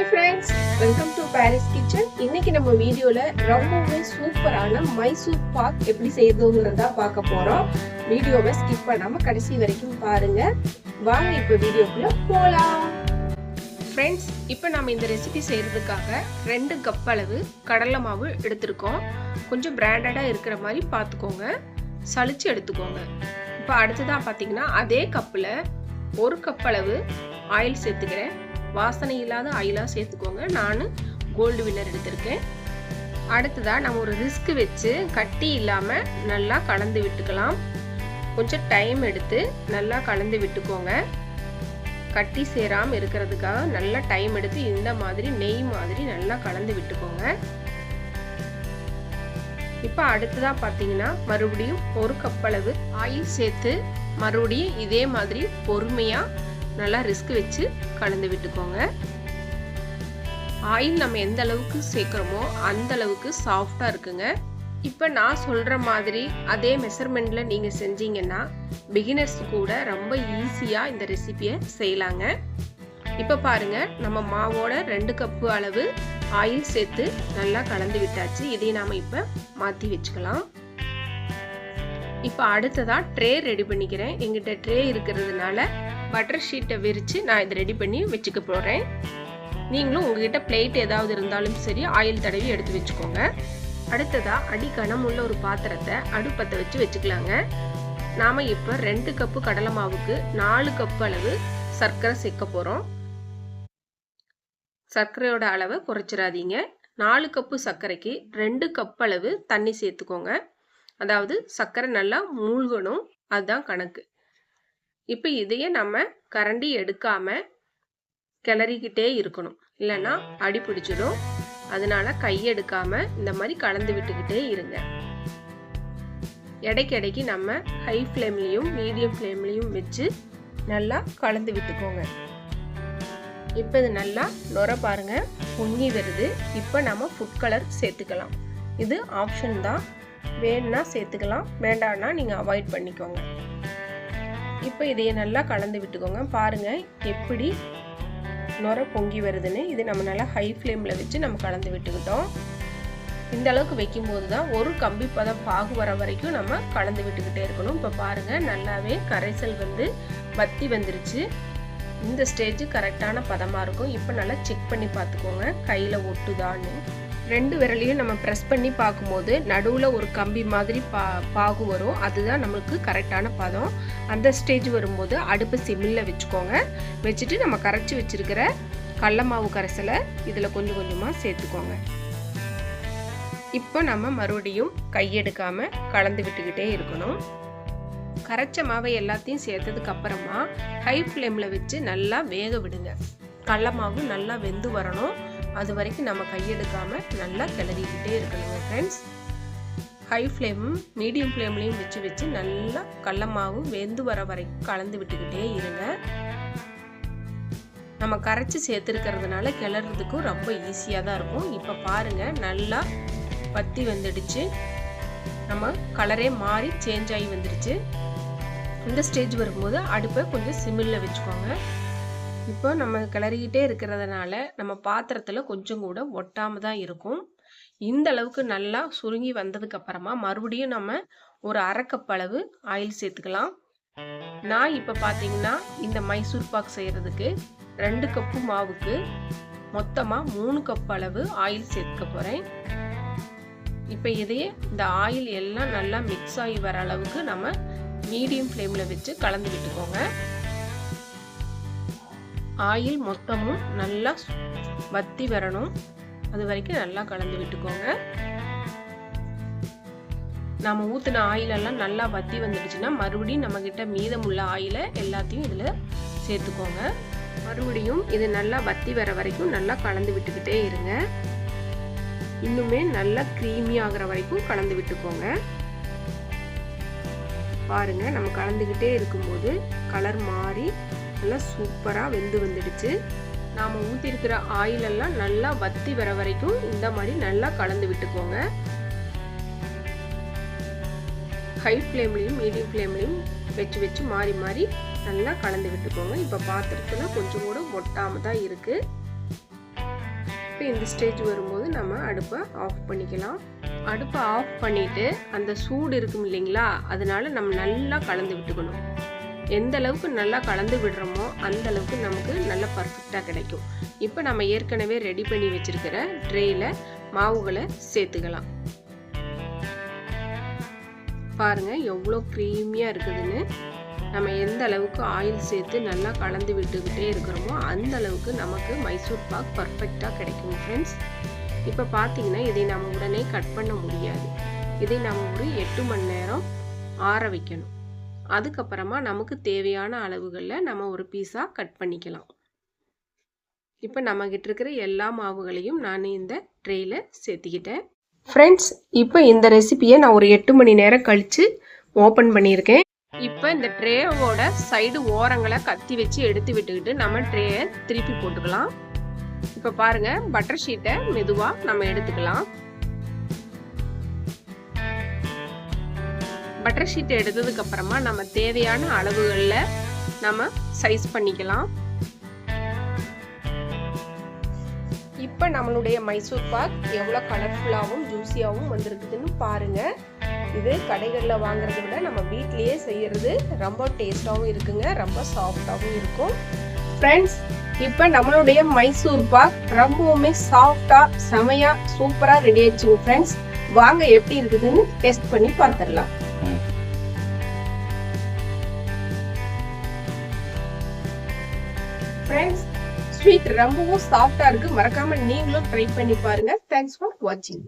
Hi friends welcome to Paris kitchen இன்னைக்கு நம்ம வீடியோல ரொம்பவே சூப்பரான மைசூர் பாக் எப்படி செய்யறதுங்கிறதா பார்க்க போறோம். வீடியோவை ஸ்கிப் பண்ணாம கடைசி வரைக்கும் பாருங்க. வாங்க இப்போ வீடியோக்குள்ள போலாம். ஃப்ரெண்ட்ஸ் இப்போ நம்ம இந்த ரெசிபி செய்கிறதுக்காக ரெண்டு கப் அளவு கடலை மாவு எடுத்திருக்கோம். கொஞ்சம் பிராண்டடாக இருக்கிற மாதிரி பார்த்துக்கோங்க. சளிச்சு எடுத்துக்கோங்க. இப்போ அடுத்ததாக பார்த்தீங்கன்னா அதே கப்பில் ஒரு கப் அளவு ஆயில் சேர்த்துக்கிறேன். வாசனை இல்லாத ஆயிலாக சேர்த்துக்கோங்க. நான் கோல்டு வின்னர் எடுத்திருக்கேன். அடுத்ததாக நம்ம ஒரு ரிஸ்க் வச்சு கட்டி இல்லாமல் நல்லா கலந்து விட்டுக்கலாம். கொஞ்சம் டைம் எடுத்து நல்லா கலந்து விட்டுக்கோங்க. கட்டி சேராமல் இருக்கிறதுக்காக நல்லா டைம் எடுத்து இந்த மாதிரி நெய் மாதிரி நல்லா கலந்து விட்டுக்கோங்க. இப்போ அடுத்ததாக பார்த்தீங்கன்னா மறுபடியும் ஒரு கப்பளவு ஆயில் சேர்த்து மறுபடியும் இதே மாதிரி பொறுமையாக நல்லா ரிஸ்க் வச்சு கலந்து விட்டுக்கோங்க. ஆயில் நம்ம எந்த அளவுக்கு சேர்க்குறோமோ அந்த அளவுக்கு சாஃப்டாக இருக்குங்க. இப்போ நான் சொல்கிற மாதிரி அதே மெஷர்மெண்ட்டில் நீங்கள் செஞ்சீங்கன்னா பிகினர்ஸ் கூட ரொம்ப ஈஸியாக இந்த ரெசிபியை செய்யலாங்க. இப்போ பாருங்க நம்ம மாவோட ரெண்டு கப்பு அளவு ஆயில் சேர்த்து நல்லா கலந்து விட்டாச்சு. இதை நாம் இப்போ மாற்றி வச்சுக்கலாம். இப்போ அடுத்ததாக ட்ரே ரெடி பண்ணிக்கிறேன். எங்கிட்ட ட்ரே இருக்கிறதுனால பட்டர் ஷீட்டை விரித்து நான் இதை ரெடி பண்ணி வச்சுக்க போகிறேன் நீங்களும் உங்ககிட்ட பிளேட் ஏதாவது இருந்தாலும் சரி ஆயில் தடவி எடுத்து வச்சுக்கோங்க. அடுத்ததாக அடி கனமுள்ள ஒரு பாத்திரத்தை அடுப்பத்தை வச்சு வச்சுக்கலாங்க. நாம் இப்போ ரெண்டு கப்பு கடலை மாவுக்கு நாலு கப்பு அளவு சர்க்கரை சேர்க்க போகிறோம் சர்க்கரையோட அளவை குறைச்சிடாதீங்க. நாலு கப்பு சர்க்கரைக்கு ரெண்டு கப் அளவு தண்ணி சேர்த்துக்கோங்க. அதாவது சர்க்கரை நல்லா மூழ்கணும். அதுதான் கணக்கு. இப்போ இதையே நம்ம கரண்டி எடுக்காம கிளறிக்கிட்டே இருக்கணும். இல்லைன்னா அடி பிடிச்சிடும். அதனால கையெடுக்காம இந்த மாதிரி கலந்து விட்டுக்கிட்டே இருங்க. இடைக்கு நம்ம ஹை ஃப்ளேம்லேயும் மீடியம் ஃப்ளேம்லேயும் வச்சு நல்லா கலந்து விட்டுக்கோங்க. இப்போ இது நல்லா நுர பாருங்க. பொங்கி வருது. இப்போ நம்ம ஃபுட் கலர் சேர்த்துக்கலாம். இது ஆப்ஷன் தான். வேணும்னா சேர்த்துக்கலாம். வேண்டாம்னா நீங்கள் அவாய்ட் பண்ணிக்கோங்க. இப்போ இதையை நல்லா கலந்து விட்டுக்கோங்க. பாருங்கள் எப்படி நுர பொங்கி வருதுன்னு இது நம்ம நல்லா ஹை ஃப்ளேமில் வச்சு நம்ம கலந்து விட்டுக்கிட்டோம். இந்த அளவுக்கு வைக்கும்போது தான் ஒரு கம்பி பதம் பாகு வர வரைக்கும் நம்ம கலந்து விட்டுக்கிட்டே இருக்கணும். இப்போ பாருங்கள் நல்லாவே கரைசல் வந்து வத்தி வந்துருச்சு. இந்த ஸ்டேஜ் கரெக்டான பதமாக இருக்கும். இப்போ நல்லா செக் பண்ணி பார்த்துக்கோங்க கையில் ஒட்டுதான்னு. ரெண்டு விரலையும் நம்ம ப்ரெஸ் பண்ணி பார்க்கும்போது நடுவில் ஒரு கம்பி மாதிரி பா பாகு வரும். அதுதான் நம்மளுக்கு கரெக்டான பதம். அந்த ஸ்டேஜ் வரும்போது அடுப்பு சிம்மில் வச்சுக்கோங்க. வச்சுட்டு நம்ம கரைச்சி வச்சுருக்கிற கடல மாவு கரைசலை இதில் கொஞ்சம் கொஞ்சமாக சேர்த்துக்கோங்க. இப்போ நம்ம மறுபடியும் கையெடுக்காமல் கலந்து விட்டுக்கிட்டே இருக்கணும். கரைச்ச மாவை எல்லாத்தையும் சேர்த்ததுக்கு அப்புறமா ஹை ஃப்ளேமில் வச்சு நல்லா வேக விடுங்க. கடல மாவு நல்லா வெந்து வரணும். அது வரைக்கும் நம்ம கையெடுக்காமல் நல்லா கிளறிக்கிட்டே இருக்கணுங்க ஃப்ரெண்ட்ஸ் ஹை ஃப்ளேமும் மீடியம் ஃப்ளேம்லேயும் வச்சு வச்சு நல்லா கடல வெந்து வர வரைக்கும் கலந்து விட்டுக்கிட்டே இருங்க. நம்ம கரைச்சி சேர்த்துருக்கிறதுனால கிளறதுக்கும் ரொம்ப ஈஸியாக தான் இருக்கும். இப்போ பாருங்கள் நல்லா பத்தி வந்துடுச்சு. நம்ம கலரே மாறி சேஞ்ச் ஆகி வந்துடுச்சு. இந்த ஸ்டேஜ் வரும்போது அடுப்பை கொஞ்சம் சிமிழில் வச்சுக்கோங்க. இப்போ நம்ம கிளறிக்கிட்டே இருக்கிறதுனால நம்ம பாத்திரத்தில் கொஞ்சம் கூட ஒட்டாமல் தான் இருக்கும். இந்த அளவுக்கு நல்லா சுருங்கி வந்ததுக்கப்புறமா மறுபடியும் நம்ம ஒரு அரை கப் அளவு ஆயில் சேர்த்துக்கலாம். நான் இப்போ பார்த்தீங்கன்னா இந்த மைசூர் பாக் செய்கிறதுக்கு ரெண்டு கப்பு மாவுக்கு மொத்தமாக மூணு கப் அளவு ஆயில் சேர்த்துக்க போகிறேன் இப்போ இதையே இந்த ஆயில் எல்லாம் நல்லா மிக்ஸ் ஆகி வர அளவுக்கு நம்ம மீடியம் ஃப்ளேமில் வச்சு கலந்து விட்டுக்கோங்க. ஆயில் மொத்தமும் நல்லா வத்தி வரணும். அது வரைக்கும் நல்லா கலந்து விட்டுக்கோங்க. நாம் ஊற்றின ஆயிலெல்லாம் நல்லா வத்தி வந்துடுச்சுன்னா மறுபடியும் நம்மக்கிட்ட மீதமுள்ள ஆயிலை எல்லாத்தையும் இதில் சேர்த்துக்கோங்க. மறுபடியும் இது நல்லா வத்தி வர வரைக்கும் நல்லா கலந்து விட்டுக்கிட்டே இருங்க. இன்னுமே நல்லா க்ரீமி ஆகிற வரைக்கும் கலந்து விட்டுக்கோங்க. பாருங்கள் நம்ம கலந்துக்கிட்டே இருக்கும்போது கலர் மாறி நல்லா சூப்பராக வெந்து வந்துடுச்சு. நாம் ஊற்றிருக்கிற ஆயிலெல்லாம் நல்லா வத்தி வர வரைக்கும் இந்த மாதிரி நல்லா கலந்து விட்டுக்கோங்க. ஹை ஃப்ளேம்லேயும் மீடியம் ஃப்ளேம்லேயும் வச்சு வச்சு மாறி மாறி நல்லா கலந்து விட்டுக்கோங்க. இப்போ பாத்திரத்தில் கொஞ்சம் கூட ஒட்டாமல் தான் இருக்குது இப்போ இந்த ஸ்டேஜ் வரும்போது நம்ம அடுப்பை ஆஃப் பண்ணிக்கலாம். அடுப்பை ஆஃப் பண்ணிவிட்டு அந்த சூடு இருக்கும் இல்லைங்களா? அதனால் நம்ம நல்லா கலந்து விட்டுக்கணும். எந்த அளவுக்கு நல்லா கலந்து விடுறோமோ அந்த அளவுக்கு நமக்கு நல்லா பர்ஃபெக்டாக கிடைக்கும். இப்போ நம்ம ஏற்கனவே ரெடி பண்ணி வச்சிருக்கிற ட்ரேயில் மாவுகளை சேர்த்துக்கலாம். பாருங்கள் எவ்வளோ க்ரீமியாக இருக்குதுன்னு. நம்ம எந்த அளவுக்கு ஆயில் சேர்த்து நல்லா கலந்து விட்டுக்கிட்டே இருக்கிறோமோ அந்த அளவுக்கு நமக்கு மைசூர் பாக் பர்ஃபெக்டாக கிடைக்கும் ஃப்ரெண்ட்ஸ் இப்போ பார்த்தீங்கன்னா இதை நம்ம உடனே கட் பண்ண முடியாது. இதை நம்ம ஒரு எட்டு மணி நேரம் ஆற வைக்கணும். அதுக்கப்புறமா நமக்கு தேவையான அளவுகளில் நம்ம ஒரு பீஸாக கட் பண்ணிக்கலாம். இப்போ நம்மக்கிட்ட இருக்கிற எல்லா மாவுகளையும் நான் இந்த ட்ரேயில் சேர்த்திக்கிட்டேன். ஃப்ரெண்ட்ஸ் இப்போ இந்த ரெசிபியை நான் ஒரு எட்டு மணி நேரம் கழித்து ஓப்பன் பண்ணியிருக்கேன். இப்போ இந்த ட்ரேவோட சைடு ஓரங்களை கத்தி வச்சு எடுத்து விட்டுக்கிட்டு நம்ம ட்ரேயை திருப்பி போட்டுக்கலாம். இப்போ பாருங்கள் பட்டர் ஷீட்டை மெதுவாக நம்ம எடுத்துக்கலாம். லெட்டர் ஷீட் எடுத்ததுக்கு அப்புறமா நம்ம தேவையான அளவுகளில் நம்ம சைஸ் பண்ணிக்கலாம். இப்போ நம்மளுடைய மைசூர் பாக் எவ்வளோ கலர்ஃபுல்லாகவும் ஜூஸியாகவும் வந்திருக்குதுன்னு பாருங்கள் இது கடைகளில் வாங்குறத விட நம்ம வீட்லேயே செய்கிறது ரொம்ப டேஸ்ட்டாகவும் இருக்குங்க ரொம்ப சாஃப்டாகவும் இருக்கும். ஃப்ரெண்ட்ஸ் இப்போ நம்மளுடைய மைசூர் பாக் ரொம்பவுமே சாஃப்டாக செமையாக சூப்பராக ரெடி ஆயிடுச்சுங்க ஃப்ரெண்ட்ஸ் வாங்க எப்படி இருக்குதுன்னு டெஸ்ட் பண்ணி பார்த்துடலாம். ஃப்ரெண்ட்ஸ் ஸ்வீட் ரொம்பவும் சாஃப்டா இருக்கு. மறக்காம நீங்களும் ட்ரை பண்ணி பாருங்க. தேங்க்ஸ் ஃபார் வாட்சிங்